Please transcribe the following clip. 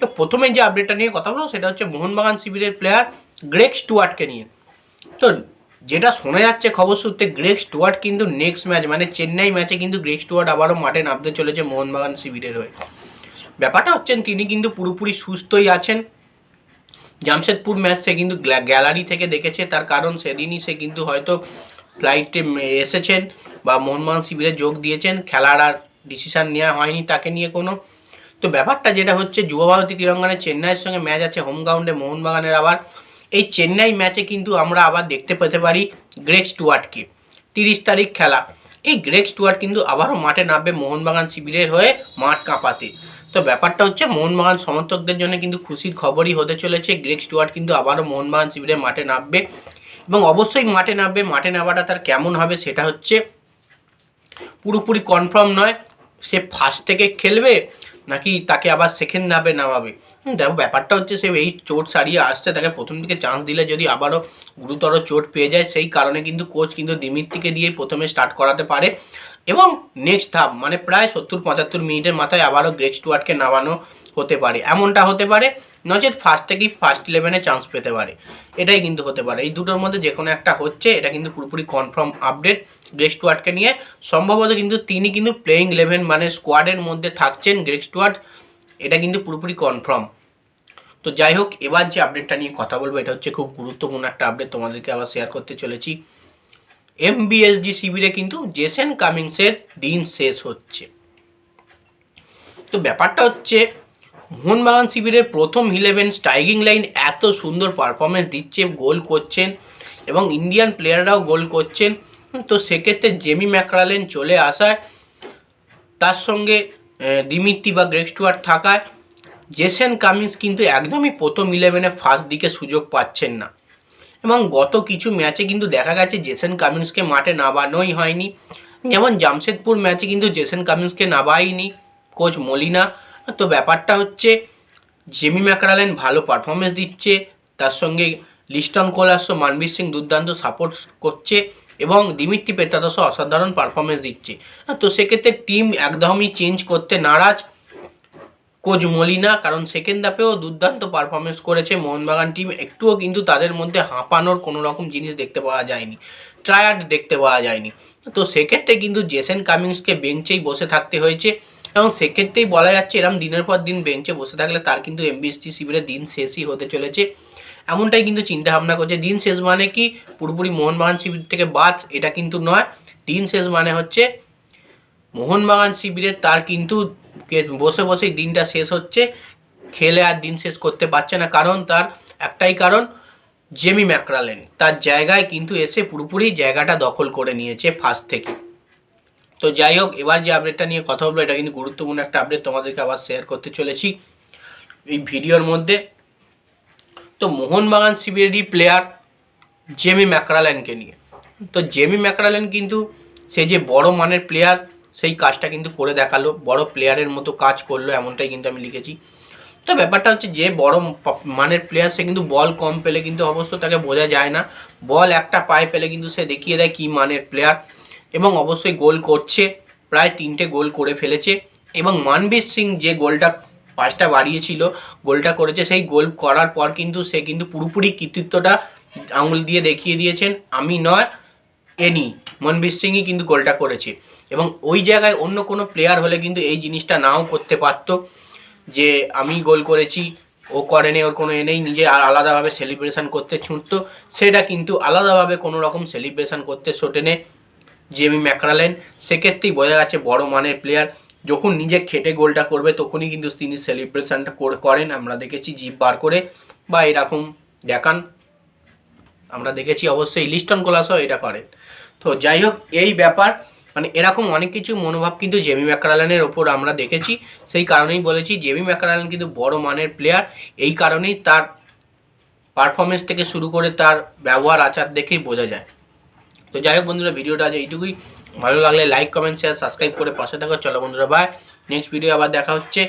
তো প্রথমে যে আপডেটটা নিয়ে কথা বলব, সেটা হচ্ছে মোহনবাগান শিবিরের প্লেয়ার গ্রেক স্টুয়ার্টকে নিয়ে। তো যেটা শোনা যাচ্ছে খবর সূত্রে গ্রেক স্টুয়ার্ট কিন্তু নেক্সট ম্যাচ মানে চেন্নাই ম্যাচে কিন্তু গ্রেক স্টুয়ার্ট আবারও মাঠে নামতে চলেছে মোহনবাগান শিবিরের হয়ে। ব্যাপারটা হচ্ছেন তিনি কিন্তু পুরোপুরি সুস্থই আছেন। জামশেদপুর ম্যাচ সে কিন্তু গ্যালারি থেকে দেখেছে, তার কারণ সেদিনই সে কিন্তু হয়তো ফ্লাইটে এসেছেন বা মোহনবাগান শিবিরে যোগ দিয়েছেন। খেলার আর ডিসিশান নেওয়া হয়নি তাকে নিয়ে কোনো। তো ব্যাপারটা যেটা হচ্ছে, যুব ভারতী তিরঙ্গানে চেন্নাইয়ের সঙ্গে ম্যাচ আছে হোম গ্রাউন্ডে মোহনবাগানের আবার। এই চেন্নাই ম্যাচে কিন্তু আমরা আবার দেখতে পেতে পারি গ্রেক স্টুয়ার্টকে। তিরিশ তারিখ খেলা। এই গ্রেক স্টুয়ার্ট কিন্তু আবারও মাঠে নামবে মোহনবাগান শিবিরের হয়ে মাঠ কাঁপাতে। তো ব্যাপারটা হচ্ছে, মোহনবাগান সমর্থকদের জন্য কিন্তু খুশির খবরই হতে চলেছে। গ্রেক স্টুয়ার্ট কিন্তু আবারও মোহনবাগান শিবিরে মাঠে নামবে। এবং অবশ্যই মাঠে নামবে। মাঠে নামাটা তার কেমন হবে সেটা হচ্ছে, পুরোপুরি কনফার্ম নয়। সে ফার্স্ট থেকে খেলবে। নাকি তাকে আবার সেকেন্ড ধাপে নামাবে? দেখো, ব্যাপারটা হচ্ছে সে এই চোট সারিয়ে আসছে। তাকে প্রথম দিকে চান্স দিলে যদি আবারও গুরুতর চোট পেয়ে যায়, সেই কারণে কিন্তু কোচ কিন্তু দিমিত্রিকে দিয়ে প্রথমে স্টার্ট করাতে পারে। এবং নেক্সট ধাপ মানে প্রায় সত্তর পঁচাত্তর মিনিটের মাথায় আবারও গ্রেক স্টুয়ার্টকে নামানো হতে পারে। এমনটা হতে পারে নচেত ফার্স্ট থেকেই ফার্স্ট ইলেভেনে চান্স পেতে পারে। এটাই কিন্তু হতে পারে। এই দুটোর মধ্যে যে কোনো একটা হচ্ছে, এটা কিন্তু পুরোপুরি কনফার্ম আপডেট গ্রেক স্টুয়ার্টকে নিয়ে। সম্ভবত কিন্তু তিনি কিন্তু প্লেইং ইলেভেন মানে স্কোয়াডের মধ্যে থাকছেন গ্রেক স্টুয়ার্ট এটা কিন্তু পুরোপুরি কনফার্ম তো যাই হোক, এবার যে আপডেটটা নিয়ে কথা বলব, এটা হচ্ছে খুব গুরুত্বপূর্ণ একটা আপডেট তোমাদেরকে আবার শেয়ার করতে চলেছি। এমবিএসজি শিবিরে কিন্তু জেসেন কামিংসের দিন শেষ হচ্ছে। তো ব্যাপারটা হচ্ছে, মোহনবাগান শিবিরের প্রথম ইলেভেন স্ট্রাইকিং লাইন এত সুন্দর পারফরমেন্স দিচ্ছে, গোল করছেন এবং ইন্ডিয়ান প্লেয়াররাও গোল করছেন। তো সেক্ষেত্রে জেমি ম্যাকরালেন চলে আসায়, তার সঙ্গে দিমিত্তি বা গ্রেক স্টুয়ার্ট থাকায়, জেসেন কামিন্স কিন্তু একদমই প্রথম ইলেভেনে ফার্স্ট দিকে সুযোগ পাচ্ছেন না। এবং গত কিছু ম্যাচে কিন্তু দেখা গেছে জেসেন কামিন্সকে মাঠে নামানোই হয়নি। যেমন জামশেদপুর ম্যাচে কিন্তু জেসেন কামিন্সকে নামায়নি, কোচ মলিনা। তো ব্যাপারটা হচ্ছে, জেমি ম্যাকরালেন ভালো পারফরমেন্স দিচ্ছে, তার সঙ্গে লিস্টন কোলাস ও মানবীর সিং দুর্দান্ত সাপোর্ট করছে এবং দিমিত্রি পেত্রাদসও অসাধারণ পারফরমেন্স দিচ্ছে। তো সেক্ষেত্রে টিম একদমই চেঞ্জ করতে নারাজ। কোচ মলিনা, কারণ সেকেন্ড হাফেও দুর্দান্ত পারফরমেন্স করেছে মোহনবাগান টিম একটুও কিন্তু তাদের মধ্যে হাঁপানোর কোনো রকম জিনিস দেখতে পাওয়া যায়নি। ট্রায়ার্ড দেখতে পাওয়া যায়নি। তো সেক্ষেত্রে কিন্তু জেসেন কামিংসকে বেঞ্চেই বসে থাকতে হয়েছে এবং সেক্ষেত্রেই বলা যাচ্ছে এরম দিনের পর দিন বেঞ্চে বসে থাকলে তার কিন্তু এমবিএসটি শিবিরে দিন শেষই হতে চলেছে। এমনটাই কিন্তু চিন্তা ভাবনা করছে। দিন শেষ মানে কি? পুরোপুরি মোহনবাগান শিবির থেকে বাদ এটা কিন্তু নয়। দিন শেষ মানে হচ্ছে মোহনবাগান শিবিরে তার কিন্তু বসে বসেই দিনটা শেষ হচ্ছে, খেলে আর দিন শেষ করতে পারছে না। কারণ তার একটাই কারণ, জেমি ম্যাকরালেন। তার জায়গায় কিন্তু এসে পুরোপুরি জায়গাটা দখল করে নিয়েছে ফার্স্ট থেকে। তো যাই হোক, এবার যে আপডেটটা নিয়ে কথা বলব, এটা কিন্তু গুরুত্বপূর্ণ একটা আপডেট তোমাদেরকে আবার শেয়ার করতে চলেছি। এই ভিডিওর মধ্যে, তো মোহনবাগান শিবিরেরই প্লেয়ার জেমি ম্যাকরালেনকে নিয়ে। তো জেমি ম্যাকরালেন কিন্তু সে যে বড় মানের প্লেয়ার সেই কাজটা কিন্তু করে দেখাল, বড় প্লেয়ারের মতো কাজ করল, এমনটাই কিন্তু আমি লিখেছি। তো ব্যাপারটা হচ্ছে যে বড় মানের প্লেয়ার সে কিন্তু বল কম পেলে কিন্তু অবশ্য তাকে বোঝা যায় না। বল একটা পায়ে পেলে কিন্তু সে দেখিয়ে দেয় কী মানের প্লেয়ার এবং অবশ্যই গোল করছে, প্রায় তিনটে গোল করে ফেলেছে এবং মানবীর সিং যে গোলটা পাঁচটা বাড়িয়েছিল, গোলটা করেছে, সেই গোল করার পর কিন্তু সে কিন্তু পুরোপুরি কৃতিত্বটা আঙুল দিয়ে দেখিয়ে দিয়েছেন, আমি নয় এনি, মনবীর সিংই কিন্তু গোলটা করেছে। এবং ওই জায়গায় অন্য কোনো প্লেয়ার হলে কিন্তু এই জিনিসটা নাও করতে পারতো যে আমি গোল করেছি, ও করেনি, ওর কোনো এ নেই, নিজে আর আলাদাভাবে সেলিব্রেশন করতে ছুটতো। সেটা কিন্তু আলাদাভাবে কোনো রকম সেলিব্রেশন করতে ছোটেনে জেমি ম্যাকরালেন সেক্ষেত্রেই বোঝা যাচ্ছে বড় মানের প্লেয়ার যখন নিজে খেটে গোলটা করবে, তখনই কিন্তু তিনি সেলিব্রেশনটা করেন। আমরা দেখেছি জিপ বার করে। বা এরকম দেখান। আমরা দেখেছি অবশ্যই লিস্টন কোলাসও এটা করেন। তো যাই হোক এই ব্যাপার মানে এরকম অনেক কিছু মনোভাব কিন্তু জেমি ম্যাকরালেনের ওপর আমরা দেখেছি। সেই কারণেই বলেছি জেমি ম্যাকরালেন কিন্তু বড় মানের প্লেয়ার এই কারণেই তার পারফরমেন্স থেকে শুরু করে তার ব্যবহার, আচার দেখেই বোঝা যায়। তো যাই হোক বন্ধুরা, ভিডিওটা আজ এইটুকুই। ভালো লাগলে লাইক কমেন্ট শেয়ার সাবস্ক্রাইব করে পাশে থাকো। চলো বন্ধুরা বাই নেক্সট ভিডিও আবার দেখা হচ্ছে।